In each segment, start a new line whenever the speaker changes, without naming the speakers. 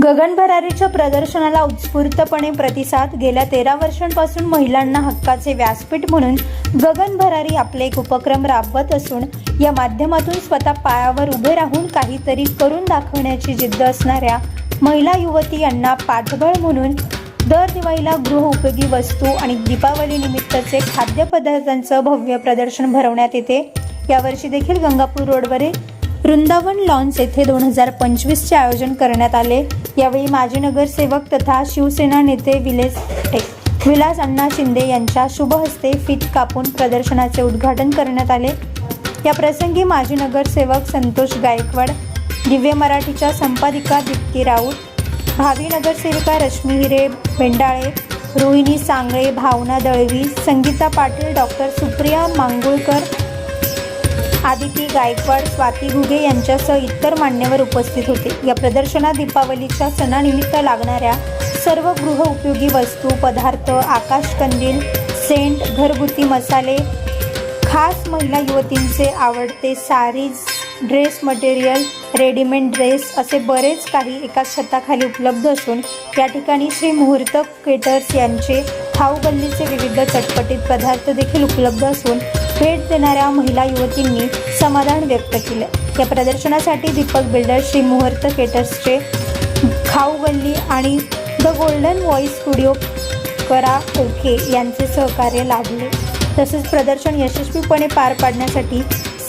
गगन भरारीच्या प्रदर्शनाला उत्स्फूर्तपणे प्रतिसाद. गेल्या तेरा वर्षांपासून महिलांना हक्काचे व्यासपीठ म्हणून गगन भरारी आपले एक उपक्रम राबवत असून या माध्यमातून स्वतः पायावर उभे राहून काहीतरी करून दाखवण्याची जिद्द असणाऱ्या महिला युवती यांना पाठबळ म्हणून दर दिवाळीला गृहउपयोगी वस्तू आणि दीपावली निमित्तचे खाद्यपदार्थांचं भव्य प्रदर्शन भरवण्यात येते. यावर्षी देखील गंगापूर रोडवरील वृंदावन लॉन्स येथे दोन हजार पंचवीसचे आयोजन करण्यात आले. यावेळी माजी नगरसेवक तथा शिवसेना नेते विलेस टेक विलास अण्णा शिंदे यांच्या शुभ हस्ते फीत कापून प्रदर्शनाचे उद्घाटन करण्यात आले. या प्रसंगी माजी नगरसेवक संतोष गायकवाड दिव्य मराठीच्या संपादिका दीप्ती राऊत भावी नगरसेविका रश्मी हिरे भेंडाळे रोहिणी सांगळे भावना दळवी संगीता पाटील डॉक्टर सुप्रिया मांगुळकर आदिती गायकवाड स्वाती घुगे यांच्यासह इतर मान्यवर उपस्थित होते. या प्रदर्शनात दीपावलीच्या सणानिमित्त लागणाऱ्या सर्व गृहउपयोगी वस्तू पदार्थ आकाशकंदील सेंट घरगुती मसाले खास महिला युवतींचे आवडते saris dress material readymade dress असे बरेच काही एकाच छताखाली उपलब्ध असून या ठिकाणी श्री मुहूर्त केटर्स यांचे खाऊ गल्लीचे विविध चटपटीत पदार्थ देखील उपलब्ध असून भेट देणाऱ्या महिला युवतींनी समाधान व्यक्त केलं. या प्रदर्शनासाठी दीपक बिल्डर श्री मुहूर्त केटर्सचे खाऊ गल्ली आणि the golden voice studio karaoke यांचे सहकार्य लाभले. तसेच प्रदर्शन यशस्वीपणे पार पाडण्यासाठी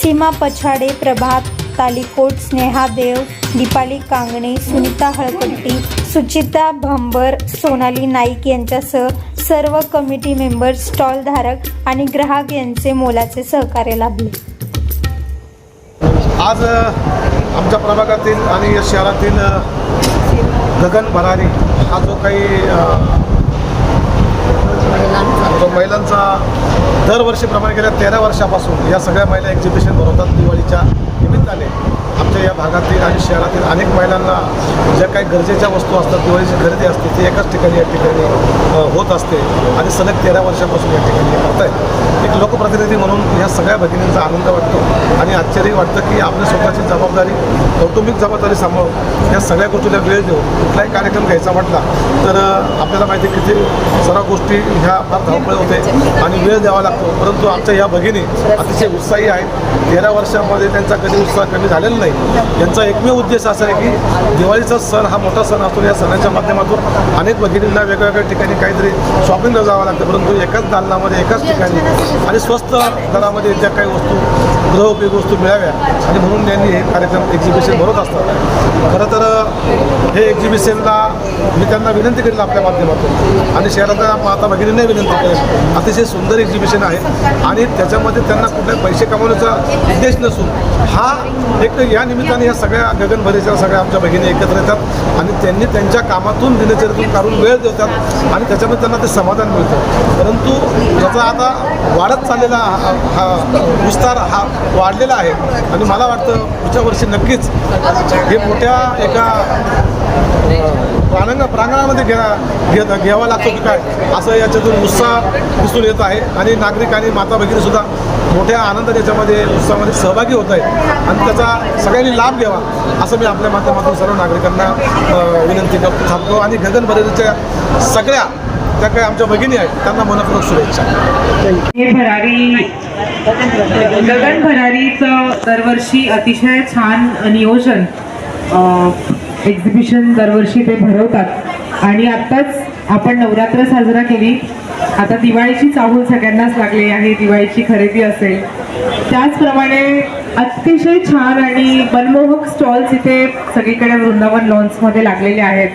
सीमा पछाडे प्रभात तालिकोट स्नेहा देव दीपाली कांगणे सुनीता हळकट्टी सुचिता भंबर सोनाली नाईक यांच्यासह सर्व कमिटी मेंबर्स स्टॉलधारक आणि ग्राहक यांचे मोलाचे सहकार्य लाभले.
आज आमच्या प्रभागातील आणि या शहरातील गगन भरारी हा जो काही जो महिलांचा दरवर्षीप्रमाणे गेल्या तेरा वर्षापासून या सगळ्या महिला एक्झिबिशन भरवतात दिवाळीच्या निमित्ताने. आमच्या या भागातील आणि शहरातील अनेक महिलांना ज्या काही गरजेच्या वस्तू असतात दिवाळीची खरेदी असते ती एकाच ठिकाणी या ठिकाणी होत असते. आणि सलग तेरा वर्षापासून या ठिकाणी करत आहेत एक लोकप्रतिनिधी म्हणून या सगळ्या भगिनींचा आनंद वाटतो. आणि आश्चर्य वाटतं की आपली स्वतःची जबाबदारी कौटुंबिक जबाबदारी सांभाळून या सगळ्या गोष्टीला वेळ देऊन कुठलाही कार्यक्रम घ्यायचा म्हटला तर आपल्याला माहिती आहे किती सर्व गोष्टी ह्या फार धावपळ होते आणि वेळ द्यावा लागतो. परंतु आमच्या या भगिनी अतिशय उत्साही आहेत. तेरा वर्षामध्ये त्यांचा कधी उत्साह कमी झालेला नाही. यांचा एकमेव उद्देश असा आहे की दिवाळीचा सण हा मोठा सण असतो. या सणाच्या माध्यमातून अनेक भगिनींना वेगवेगळ्या ठिकाणी काहीतरी शॉपिंगला जावं लागतं. परंतु एकाच दालनामध्ये एकाच ठिकाणी आणि स्वस्त दरामध्ये ज्या काही वस्तू गृहउपयोगी वस्तू मिळाव्या. आणि म्हणून त्यांनी हे कार्यक्रम एक्झिबिशन भरत असतात. खरं तर हे एक्झिबिशनला मी त्यांना विनंती करेल आपल्या माध्यमातून. आणि शहरातल्या माता भगिनींना विनंती करेल. अतिशय सुंदर एक्झिबिशन आहे. आणि त्याच्यामध्ये त्यांना कुठले पैसे कमवण्याचा उद्देश नसून हा एक या निमित्ताने या सगळ्या गगनभरीच्या सगळ्या आमच्या भगिनी एकत्र येतात आणि त्यांनी त्यांच्या कामातून दिनचर्येतून काढून वेळ देतात आणि त्याच्यामध्ये त्यांना ते समाधान मिळतं. परंतु त्याचा आता वाढत चाललेला हा विस्तार हा वाढलेला आहे. आणि मला वाटतं पुढच्या वर्षी नक्कीच हे मोठ्या एका प्रांगण प्रांगणामध्ये घ्या घेत घ्यावा लागतो की काय? असं याच्यातून उत्साह दिसून येत आहे. आणि नागरिक आणि माता भगिनीसुद्धा मोठ्या आनंदाने याच्यामध्ये उत्साहामध्ये सहभागी होत आहेत. आणि त्याचा सगळ्यांनी लाभ घ्यावा असं मी आपल्या माध्यमातून सर्व नागरिकांना विनंती करतो थांबतो. आणि गगन भरेच्या सगळ्या त्या काही आमच्या भगिनी आहेत त्यांना मनपूर्वक शुभेच्छा.
भरारी गगन भरारीचं दरवर्षी अतिशय छान नियोजन एक्झिबिशन दरवर्षी ते भरवतात. आणि आत्ताच आपण नवरात्र साजरा केली. आता दिवाळीची चाहूल सगळ्यांनाच लागली आहे दिवाळीची खरेदी असेल. त्याचप्रमाणे अतिशय छान आणि मनमोहक स्टॉल्स इथे सगळीकडे वृंदावन लॉन्समध्ये लागलेले आहेत.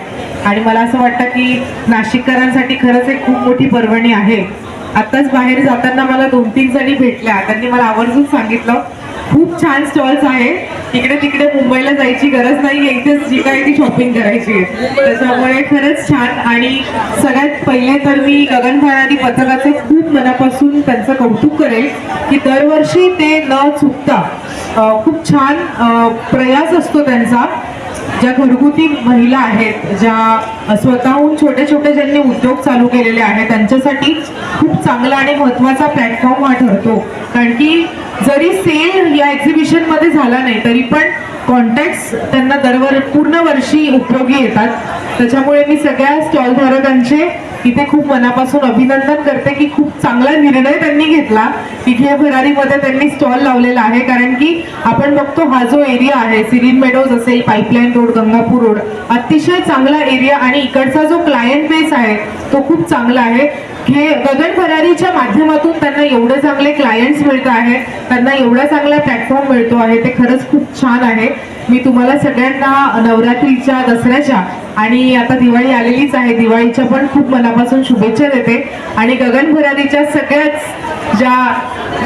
आणि मला असं वाटतं की नाशिककरांसाठी खरंच एक खूप मोठी पर्वणी आहे. आत्ताच बाहेर जाताना मला दोन तीन जणी भेटल्या. त्यांनी मला आवर्जून सांगितलं खूप छान स्टॉल्स आहे इकडे तिकडे मुंबईला जायची गरज नाही इथेच जी काय ती शॉपिंग करायची आहे. त्याच्यामुळे खरंच छान. आणि सगळ्यात पहिले तर मी गगन भरारी पथकाचे खूप मनापासून त्यांचं कौतुक करेल की दरवर्षी ते न चुकता खूप छान प्रयास असतो त्यांचा. ज्या घरगुती महिला आहेत ज्या स्वतःहून छोटे छोटे ज्यांनी उद्योग चालू केलेले आहेत त्यांच्यासाठी खूप चांगला आणि महत्त्वाचा प्लॅटफॉर्म हा ठरतो. कारण की जरी सेल या एक्झिबिशनमध्ये झाला नाही तरी पण कॉन्टॅक्ट त्यांना दरवर पूर्ण वर्षी उपयोगी येतात. त्याच्यामुळे मी सगळ्या स्टॉलधारकांचे इथे खूप मनापासून अभिनंदन करते की खूप चांगला निर्णय त्यांनी घेतला. इथे भरारीमध्ये त्यांनी स्टॉल लावलेला आहे. कारण की आपण बघतो हा जो एरिया आहे सिरीन मेडोज असेल पाईपलाईन रोड गंगापूर रोड अतिशय चांगला एरिया आणि इकडचा जो क्लायंट बेस आहे तो खूप चांगला आहे. हे गगन फरारीच्या माध्यमातून त्यांना एवढे चांगले क्लायंट्स मिळत आहेत त्यांना एवढा चांगला प्लॅटफॉर्म मिळतो आहे ते खरंच खूप छान आहे. मी तुम्हाला सगळ्यांना नवरात्रीच्या दसऱ्याच्या आणि आता दिवाळी आलेलीच आहे. दिवाळीच्या पण खूप मनापासून शुभेच्छा देते. आणि गगन भरारीच्या सगळ्याच ज्या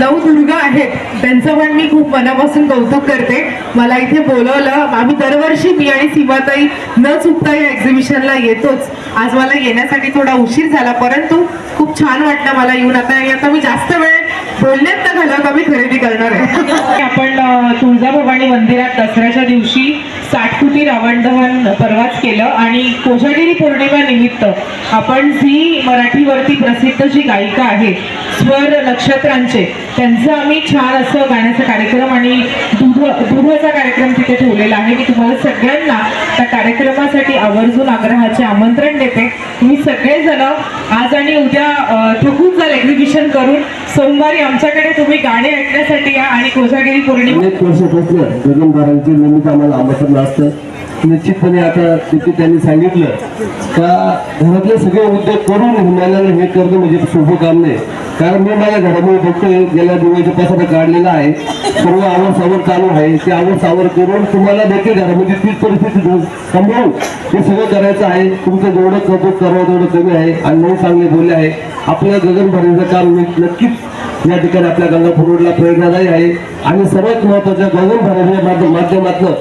नऊ दुर्गा आहेत त्यांचं पण मी खूप मनापासून कौतुक करते. मला इथे बोलवलं आम्ही दरवर्षी मी आणि सीमाताई न चुकता या एक्झिबिशनला येतोच. आज मला येण्यासाठी थोडा उशीर झाला परंतु खूप छान वाटलं मला येऊन. आता आणि आता मी जास्त वेळ बोलण्यात न घालवता मी खरेदी करणार आहे? आपण तुळजाभवानी मंदिरात दसऱ्याच्या दिवशी साठ फुटी रावण दहन परवाच केलं आणि कोजागिरी पौर्णिमा निमित्त आपण झी मराठीवरती प्रसिद्ध जी गायिका आहे स्वर नक्षत्रांचे त्यांचं आम्ही छान असं गाण्याचा कार्यक्रम आणि दुध दुधाचा कार्यक्रम तिथे ठेवलेला आहे. मी तुम्हाला सगळ्यांना त्या कार्यक्रमासाठी आवर्जून आग्रहाचे आमंत्रण देते. तुम्ही सगळेजण आज आणि उद्या थकून जाल एक्झिबिशन करून. सोमवारी आमच्याकडे तुम्ही गाणे ऐकण्यासाठी या आणि कोजागिरी पौर्णिमा
अनेक वर्षापासून गगनबारांचे आम्हाला आमंत्रण असतं. निश्चितपणे आता तिथे त्यांनी सांगितलं का घरातले सगळे उद्योग करून हिमालयाला हे करणं म्हणजे सोपं काम नाही कारण मी माझ्या घरामध्ये बघतोय गेल्या दिवाळीचा पसारा काढलेला आहे. सर्व आवड सावर चालू आहे. ते आवड सावर करून तुम्हाला देखील घरामध्ये तीच परिस्थिती सांभाळून हे सगळं करायचं आहे. तुमचं जेवढं कौतुक करावं तेवढं कमी आहे. आणि नाही चांगले बोलले आहे. आपल्या गगनभरणीचं काम नक्कीच या ठिकाणी आपल्या गंगापूर रोडला प्रेरणादायी आहे. आणि सर्वात महत्त्वाच्या गगन भरण्याच्या माध्यम माध्यमातून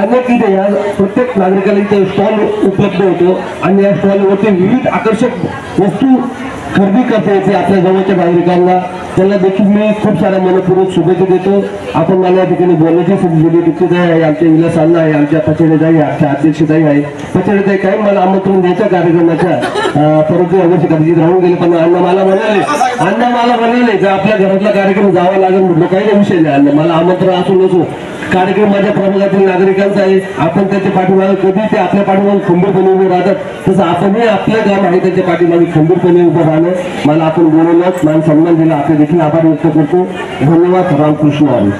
अनेक इथे या प्रत्येक नागरिकाला इथे स्टॉल उपलब्ध होतो. आणि या स्टॉलवरती विविध आकर्षक वस्तू खरेदी करता येते आपल्या जवळच्या नागरिकांना. त्यांना देखील मी खूप साऱ्या मनपूर्वक शुभेच्छा देतो. आपण मला या ठिकाणी बोलण्याची संधी दिली. दीक्षिताई आहे आमच्या विलास अण्णा आहे आमच्या पचडेताई आमच्या अध्यक्षताई आहे. पचडेताई काय मला आमंत्रण द्यायच्या कार्यक्रमाच्या? परंतु अवश्य कदाचित राहून गेले पण अण्णा मला म्हणाले. अण्णा मला म्हणाले की आपल्या घरातला कार्यक्रम जावा लागेल म्हटलं काही नाही विषय नाही. अण्णा मला आमंत्रण असू नसू कार्यक्रम माझ्या प्रभागातील नागरिकांचा आहे. आपण त्याच्या पाठीमागे कधी ते आपल्या पाठीमागे खंबीरपणे उभे राहतात. तसं आपणही आपलं काम आहे त्याच्या पाठीमागे खंबीरपणे उभं राहणं मला आपण बोलवलं. मान सन्मान दिला. आपले देखील आभार व्यक्त करतो. धन्यवाद. रामकृष्ण हरी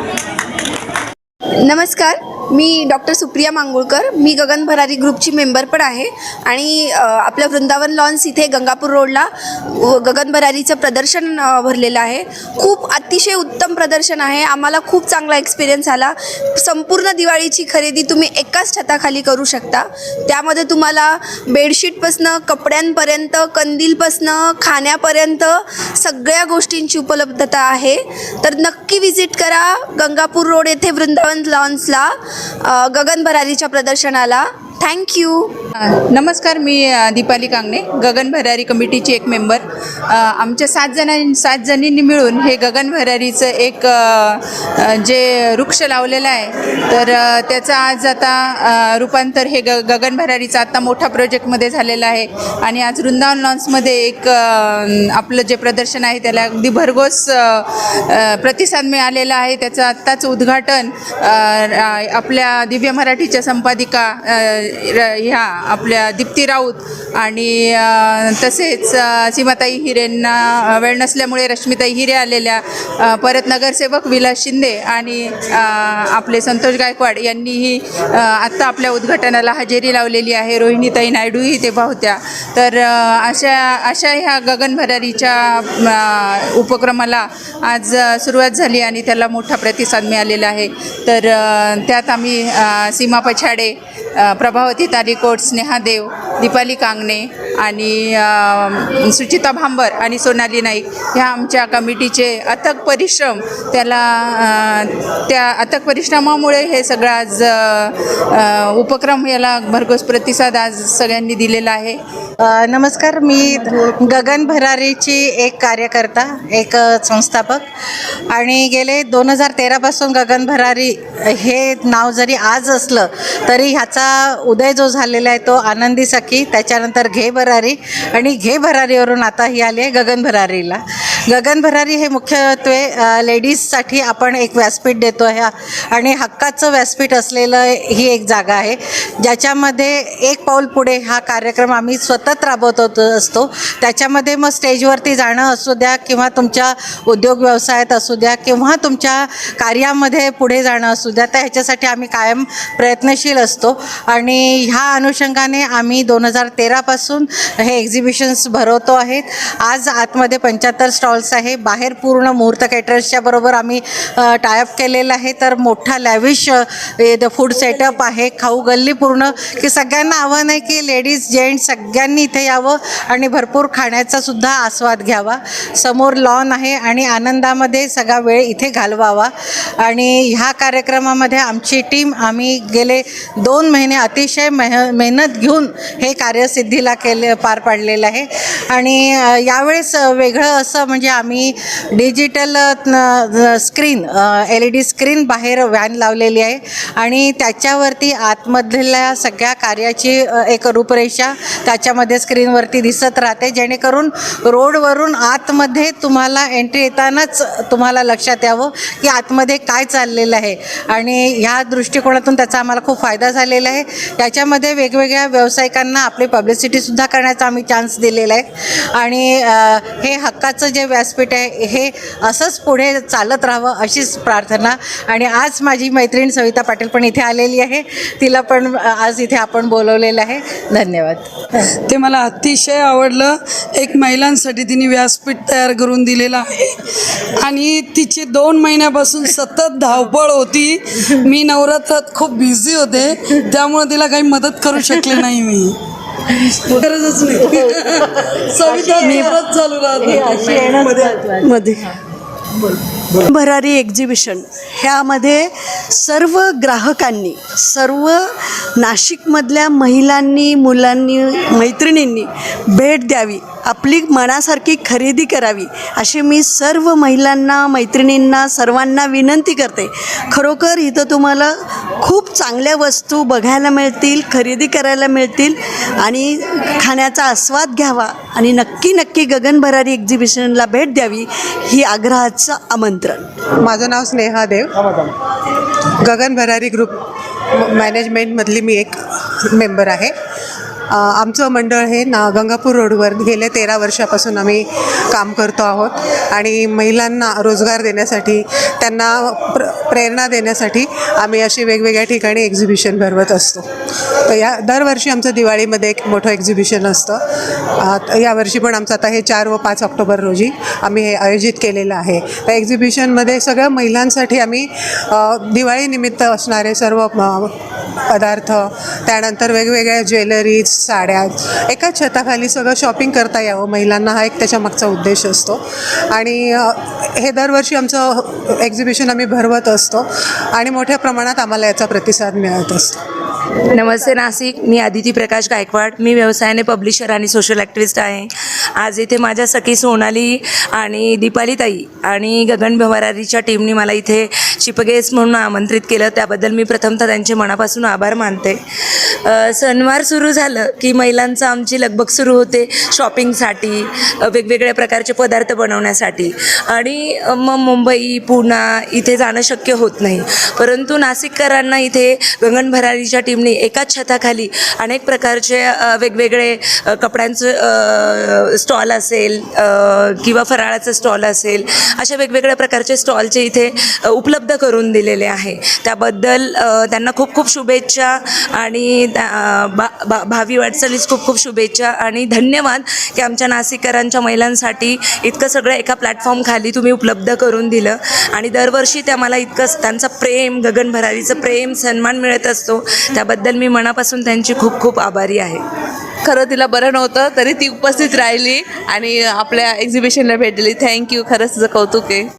नमस्कार. मी डॉक्टर सुप्रिया मांगुळकर मी गगन भरारी ग्रुपची मेंबर पण आहे आणि आपल्या वृंदावन लॉन्स इथे गंगापूर रोडला व गगन भरारीचं प्रदर्शन भरलेलं आहे. खूप अतिशय उत्तम प्रदर्शन आहे. आम्हाला खूप चांगला एक्सपिरियन्स आला. संपूर्ण दिवाळीची खरेदी तुम्ही एकाच छताखाली करू शकता. त्यामध्ये तुम्हाला बेडशीटपासनं कपड्यांपर्यंत कंदीलपासनं खाण्यापर्यंत सगळ्या गोष्टींची उपलब्धता आहे. तर नक्की व्हिजिट करा गंगापूर रोड येथे वृंदावन लॉन्सला. गगन भरारीच्या प्रदर्शनाला थँक्यू
नमस्कार मी दीपाली कांगणे गगन भरारी कमिटीची एक मेंबर. आमच्या सात जणां सात जणींनी मिळून हे गगन भरारीचं एक जे वृक्ष लावलेलं आहे तर त्याचं आज आता रूपांतर हे ग गगन भरारीचं आता मोठा प्रोजेक्टमध्ये झालेलं आहे. आणि आज वृंदावन लॉन्समध्ये एक आपलं जे प्रदर्शन आहे त्याला अगदी भरघोस प्रतिसाद मिळालेला आहे. त्याचं आत्ताच उद्घाटन आपल्या दिव्य मराठीच्या संपादिका ह्या आपल्या दीप्ती राऊत आणि तसेच सीमाताई हिरेंना वेळ नसल्यामुळे रश्मिताई हिरे आलेल्या परत नगरसेवक विलास शिंदे आणि आपले संतोष गायकवाड यांनीही आत्ता आपल्या उद्घाटनाला हजेरी लावलेली आहे. रोहिणीताई नायडूही ते होत्या. तर अशा अशा ह्या गगनभरारीच्या उपक्रमाला आज सुरुवात झाली आणि त्याला मोठा प्रतिसाद मिळालेला आहे. तर त्यात आम्ही सीमा पछाडे प्रभा प्रभावती तालिकोट स्नेहा देव दीपाली कांगणे आणि सुचिता भांबर आणि सोनाली नाईक ह्या आमच्या कमिटीचे अथक परिश्रम त्याला त्या अथक परिश्रमामुळे हे सगळं आज उपक्रम याला भरघोस प्रतिसाद आज सगळ्यांनी दिलेला आहे.
नमस्कार मी गगन भरारीची एक कार्यकर्ता एक संस्थापक आणि गेले दोन हजार तेरापासून गगन भरारी हे नाव जरी आज असलं तरी ह्याचा उदय जो झालेला आहे तो आनंदी सखी त्याच्यानंतर घे भरारी. आणि घे भरारीवरून आता ही आली आहे गगन भरारीला. गगन भरारी हे मुख्यत्वे लेडीजसाठी आपण एक व्यासपीठ देतो आहे. आणि हक्काचं व्यासपीठ असलेलं ही एक जागा आहे. ज्याच्यामध्ये एक पाऊल पुढे हा कार्यक्रम आम्ही सतत राबवत असतो. त्याच्यामध्ये मग स्टेजवरती जाणं असू द्या किंवा तुमच्या उद्योग व्यवसायात असू द्या किंवा तुमच्या कार्यामध्ये पुढे जाणं असू द्या तर ह्याच्यासाठी आम्ही कायम प्रयत्नशील असतो. आणि ह्या अनुषंगाने आम्ही दोन हजार तेरापासून हे एक्झिबिशन्स भरवतो आहेत आज आतमध्ये पंच्याहत्तर स्टॉल स्टॉल्स आहे. बाहेर पूर्ण मुहूर्त कॅटरर्सच्या बरोबर आम्ही टायअप केलेलं आहे. तर मोठा लॅविश फूड सेटअप आहे. खाऊ गल्ली पूर्ण की सगळ्यांना आव्हान आहे की लेडीज जेंट्स सगळ्यांनी इथे यावं आणि भरपूर खाण्याचा सुद्धा आस्वाद घ्यावा. समोर लॉन आहे आणि आनंदामध्ये सगळा वेळ इथे घालवावा. आणि ह्या कार्यक्रमामध्ये आमची टीम आम्ही गेले दोन महिने अतिशय मेह मेहनत घेऊन हे कार्यसिद्धीला केले पार पाडलेलं आहे. आणि यावेळेस वेगळं असं म्हणजे म्हणजे आम्ही digital screen L E D screen बाहेर व्हॅन लावलेली आहे. आणि त्याच्यावरती आतमधल्या सगळ्या कार्याची एक रूपरेषा त्याच्यामध्ये स्क्रीनवरती दिसत राहते. जेणेकरून रोडवरून आतमध्ये तुम्हाला एंट्री येतानाच तुम्हाला लक्षात यावं की आतमध्ये काय चाललेलं आहे. आणि ह्या दृष्टिकोनातून त्याचा आम्हाला खूप फायदा झालेला आहे. त्याच्यामध्ये वेगवेगळ्या व्यावसायिकांना आपली पब्लिसिटीसुद्धा करण्याचा आम्ही चान्स दिलेला आहे. आणि हे हक्काचं जे व्यासपीठ आहे हे असंच पुढे चालत राहावं अशीच प्रार्थना. आणि आज माझी मैत्रीण सविता पाटील पण इथे आलेली आहे. तिला पण आज इथे आपण बोलवलेलं आहे. धन्यवाद.
ते मला अतिशय आवडलं. एक महिलांसाठी तिने व्यासपीठ तयार करून दिलेलं आहे. आणि तिची दोन महिन्यापासून सतत धावपळ होती. मी नवरात्रात खूप बिझी होते. त्यामुळे तिला काही मदत करू शकले नाही मी. गरजच नाही. सविता नेहमीच चालू राहते.
मध्ये. भरारी एक्झिबिशन ह्यामध्ये सर्व ग्राहकांनी सर्व नाशिकमधल्या महिलांनी मुलांनी मैत्रिणींनी भेट द्यावी आपली मनासारखी खरेदी करावी अशी मी सर्व महिलांना मैत्रिणींना सर्वांना विनंती करते. खरोखर इथं तुम्हाला खूप चांगल्या वस्तू बघायला मिळतील खरेदी करायला मिळतील आणि खाण्याचा आस्वाद घ्यावा आणि नक्की नक्की गगन भरारी एक्झिबिशनला भेट द्यावी ही आग्रहाचं आमंत्रण.
माझं नाव स्नेहा देव. गगन भरारी ग्रुप मॅनेजमेंटमधली मी एक मेंबर आहे. आमचं मंडळ हे ना गंगापूर रोडवर गेल्या तेरा वर्षापासून आम्ही काम करतो आहोत. आणि महिलांना रोजगार देण्यासाठी त्यांना प्र प्रेरणा देण्यासाठी आम्ही अशी वेगवेगळ्या ठिकाणी एक्झिबिशन भरवत असतो. तर या दरवर्षी आमचं दिवाळीमध्ये एक मोठं एक्झिबिशन असतं. यावर्षी पण आमचं आता हे चार व पाच ऑक्टोबर रोजी आम्ही हे आयोजित केलेलं आहे. त्या एक्झिबिशनमध्ये सगळ्या महिलांसाठी आम्ही दिवाळीनिमित्त असणारे सर्व पदार्थ त्यानंतर वेगवेगळ्या ज्वेलरीज साड्या. एकाच छताखाली सगळं शॉपिंग करता यावं. महिलांना हा एक त्याच्यामागचा उद्देश असतो. आणि हे दरवर्षी आमचं एक्झिबिशन आम्ही भरवत असतो. आणि मोठ्या प्रमाणात आम्हाला याचा प्रतिसाद मिळत असतो.
नमस्ते नाशिक मी आदिती प्रकाश गायकवाड. मी व्यवसायाने पब्लिशर आणि सोशल ॲक्टिव्हिस्ट आहे. आज इथे माझ्या सखी सोनाली आणि दीपाली ताई आणि गगन भवरारीच्या टीमने मला इथे शिपगेस म्हणून आमंत्रित केलं. त्याबद्दल मी प्रथमतः त्यांचे मनापासून आभार मानते. सणवार सुरू झालं की महिलांचं आमची लगबग सुरू होते शॉपिंगसाठी वेगवेगळ्या प्रकारचे पदार्थ बनवण्यासाठी. आणि मग मुंबई पुणा इथे जाणं शक्य होत नाही. परंतु नाशिककरांना इथे गगन भरारीच्या टीमने एकाच छताखाली अनेक प्रकारचे वेगवेगळे कपड्यांचं स्टॉल असेल किंवा फराळाचं स्टॉल असेल अशा वेगवेगळ्या प्रकारचे स्टॉलचे इथे उपलब्ध करून दिलेले आहे. त्याबद्दल त्यांना खूप खूप शुभेच्छा आणि भा भा- भावी वाटचालीस खूप खूप शुभेच्छा आणि धन्यवाद की आमच्या नाशिककरांच्या महिलांसाठी इतकं सगळं एका प्लॅटफॉर्मखाली तुम्ही उपलब्ध करून दिलं. आणि दरवर्षी त्या मला इतकं त्यांचं प्रेम गगनभरारीचं प्रेम सन्मान मिळत असतो. त्याबद्दल मी मनापासून त्यांची खूप खूप आभारी आहे.
खरं तिला बरं नव्हतं तरी ती उपस्थित राहिली आणि आपल्या एक्झिबिशनला भेट दिली थँक्यू खरंच तिचं कौतुक आहे.